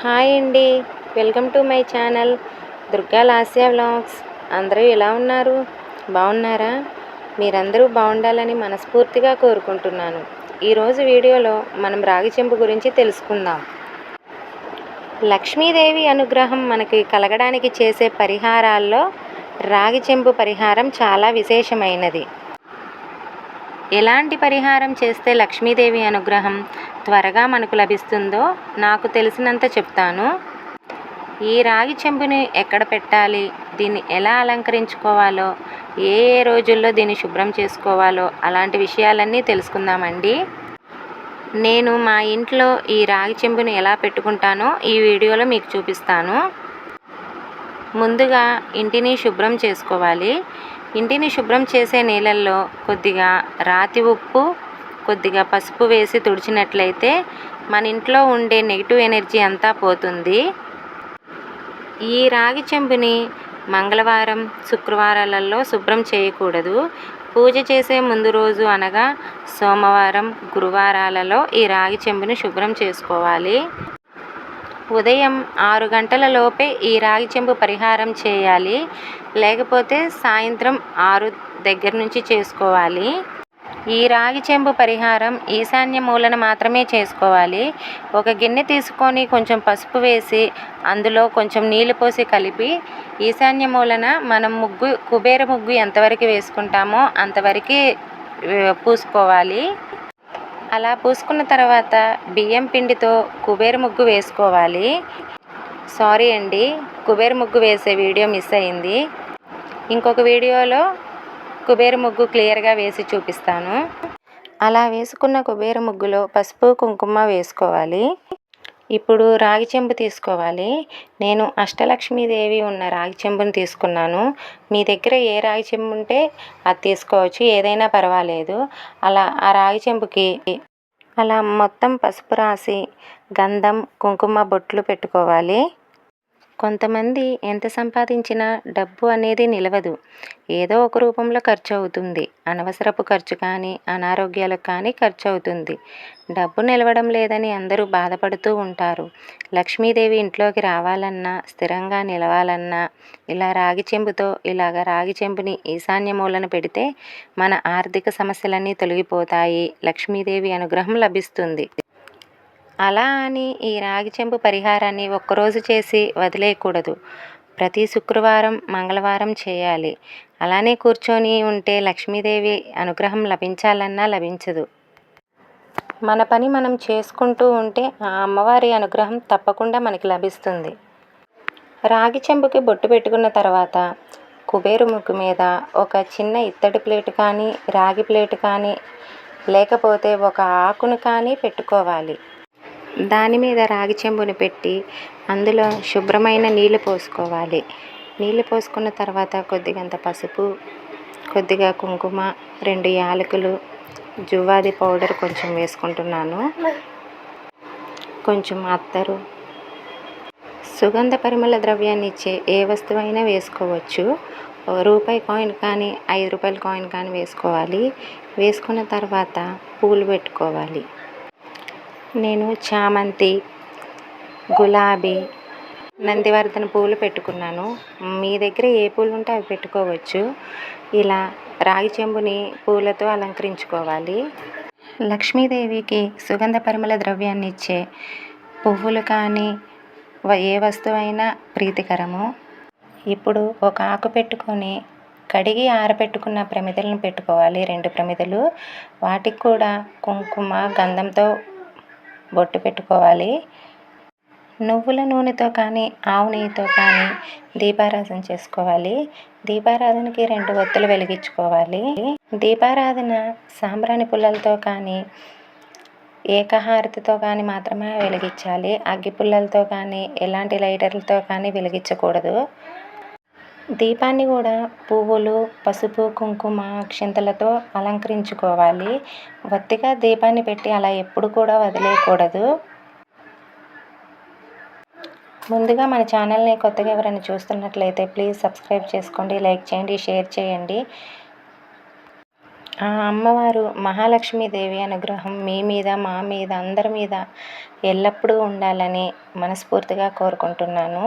Hi అండి. Welcome to my channel Durga Lasya vlogs. అందరూ ఎలా ఉన్నారు? బాగున్నారా? మీరందరూ బాగుండాలని మనస్ఫూర్తిగా కోరుకుంటున్నాను. ఈరోజు వీడియోలో మనం రాగి చెంబు గురించి తెలుసుకుందాం. లక్ష్మీదేవి అనుగ్రహం మనకి కలగడానికి చేసే పరిహారాల్లో రాగి చెంబు పరిహారం చాలా విశేషమైనది. ఎలాంటి పరిహారం చేస్తే లక్ష్మీదేవి అనుగ్రహం త్వరగా మనకు లభిస్తుందో నాకు తెలిసినంత చెప్తాను. ఈ రాగి చెంబుని ఎక్కడ పెట్టాలి? దీన్ని ఎలా అలంకరించుకోవాలో? ఏ ఏ రోజుల్లో దీన్ని శుభ్రం చేసుకోవాలో? అలాంటి విషయాలన్నీ తెలుసుకుందామండి. నేను మా ఇంట్లో ఈ రాగి చెంబుని ఎలా పెట్టుకుంటానో ఈ వీడియోలో మీకు చూపిస్తాను. ముందుగా ఇంటిని శుభ్రం చేసుకోవాలి. ఇంటిని శుభ్రం చేసే నీళ్ళల్లో కొద్దిగా రాతి ఉప్పు కొద్దిగా పసుపు వేసి తుడిచినట్లయితే మన ఇంట్లో ఉండే నెగిటివ్ ఎనర్జీ అంతా పోతుంది. ఈ రాగి చెంబుని మంగళవారం శుక్రవారాలలో శుభ్రం చేయకూడదు. పూజ చేసే ముందు రోజు అనగా సోమవారం గురువారాలలో ఈ రాగి చెంబుని శుభ్రం చేసుకోవాలి. ఉదయం ఆరు గంటల లోపే ఈ రాగి చెంబు పరిహారం చేయాలి. లేకపోతే సాయంత్రం ఆరు దగ్గర నుంచి చేసుకోవాలి. ఈ రాగి చెంబు పరిహారం ఈశాన్య మూలన మాత్రమే చేసుకోవాలి. ఒక గిన్నె తీసుకొని కొంచెం పసుపు వేసి అందులో కొంచెం నీళ్ళు పోసి కలిపి ఈశాన్య మూలన మనం ముగ్గు కుబేర ముగ్గు ఎంతవరకు వేసుకుంటామో అంతవరకు పూసుకోవాలి. అలా పూసుకున్న తర్వాత బియ్యం పిండితో కుబేర ముగ్గు వేసుకోవాలి. సారీ అండి కుబేర ముగ్గు వేసే వీడియో మిస్ అయింది. ఇంకొక వీడియోలో కుబేర ముగ్గు క్లియర్గా వేసి చూపిస్తాను. అలా వేసుకున్న కుబేర ముగ్గులో పసుపు కుంకుమ వేసుకోవాలి. ఇప్పుడు రాగి చెంబు తీసుకోవాలి. నేను అష్టలక్ష్మీదేవి ఉన్న రాగి చెంబుని తీసుకున్నాను. మీ దగ్గర ఏ రాగి చెంబు ఉంటే అది తీసుకోవచ్చు ఏదైనా పర్వాలేదు. అలా ఆ రాగి చెంబుకి అలా మొత్తం పసుపు రాసి గంధం కుంకుమ బొట్లు పెట్టుకోవాలి. కొంతమంది ఎంత సంపాదించినా డబ్బు అనేది నిలవదు. ఏదో ఒక రూపంలో ఖర్చు అవుతుంది అనవసరపు ఖర్చు కానీ అనారోగ్యాలకు కానీ ఖర్చు అవుతుంది డబ్బు నిలవడం లేదని అందరూ బాధపడుతూ ఉంటారు. లక్ష్మీదేవి ఇంట్లోకి రావాలన్నా స్థిరంగా నిలవాలన్నా ఇలా రాగి చెంబుతో ఇలాగ రాగి చెంబుని ఈశాన్య మూలన పెడితే మన ఆర్థిక సమస్యలన్నీ తొలగిపోతాయి. లక్ష్మీదేవి అనుగ్రహం లభిస్తుంది. అలా అని ఈ రాగి చెంబు పరిహారాన్ని ఒక్కరోజు చేసి వదిలేయకూడదు. ప్రతి శుక్రవారం మంగళవారం చేయాలి. అలానే కూర్చొని ఉంటే లక్ష్మీదేవి అనుగ్రహం లభించాలన్నా లభించదు. మన పని మనం చేసుకుంటూ ఉంటే ఆ అమ్మవారి అనుగ్రహం తప్పకుండా మనకి లభిస్తుంది. రాగి చెంబుకి బొట్టు పెట్టుకున్న తర్వాత కుబేరు ముగ్గు మీద ఒక చిన్న ఇత్తడి ప్లేట్ కానీ రాగి ప్లేట్ కానీ లేకపోతే ఒక ఆకును కానీ పెట్టుకోవాలి. దాని మీద రాగి చెంబుని పెట్టి అందులో శుభ్రమైన నీళ్ళు పోసుకోవాలి. నీళ్ళు పోసుకున్న తర్వాత కొద్దిగంత పసుపు కొద్దిగా కుంకుమ రెండు యాలకులు జువ్వాది పౌడర్ కొంచెం వేసుకుంటున్నాను. కొంచెం అత్తరు. సుగంధ పరిమళ ద్రవ్యాన్ని ఇచ్చే ఏ వస్తువైనా వేసుకోవచ్చు. రూపాయి కాయిన్ కానీ ఐదు రూపాయల కాయిన్ కానీ వేసుకోవాలి. వేసుకున్న తర్వాత పూలు పెట్టుకోవాలి. నేను చామంతి గులాబీ నందివర్ధన పూలు పెట్టుకున్నాను. మీ దగ్గర ఏ పూలు ఉంటే అవి పెట్టుకోవచ్చు. ఇలా రాగి చెంబుని పూలతో అలంకరించుకోవాలి. లక్ష్మీదేవికి సుగంధ పరిమళ ద్రవ్యాన్ని ఇచ్చే పువ్వులు కానీ ఏ వస్తువైనా ప్రీతికరము. ఇప్పుడు ఒక ఆకు పెట్టుకొని కడిగి ఆరబెట్టుకున్న ప్రమిదలను పెట్టుకోవాలి. రెండు ప్రమిదలు. వాటికి కూడా కుంకుమ గంధంతో బొట్టు పెట్టుకోవాలి. నువ్వుల నూనెతో కానీ ఆవు నెయ్యితో కానీ దీపారాధన చేసుకోవాలి. దీపారాధనకి రెండు ఒత్తులు వెలిగించుకోవాలి. దీపారాధన సాంబ్రాణి పుల్లలతో కానీ ఏకహారతితో కానీ మాత్రమే వెలిగించాలి. అగ్గి పుల్లలతో కానీ ఎలాంటి లైటర్లతో కానీ వెలిగించకూడదు. దీపాన్ని కూడా పువ్వులు పసుపు కుంకుమ అక్షింతలతో అలంకరించుకోవాలి. ఒత్తిగా దీపాన్ని పెట్టి అలా ఎప్పుడు కూడా వదిలేయకూడదు. ముందుగా మన ఛానల్ని కొత్తగా ఎవరైనా చూస్తున్నట్లయితే ప్లీజ్ సబ్స్క్రైబ్ చేసుకోండి లైక్ చేయండి షేర్ చేయండి. ఆ అమ్మవారు మహాలక్ష్మీదేవి అనుగ్రహం మీ మీద మా మీద అందరి మీద ఎల్లప్పుడూ ఉండాలని మనస్ఫూర్తిగా కోరుకుంటున్నాను.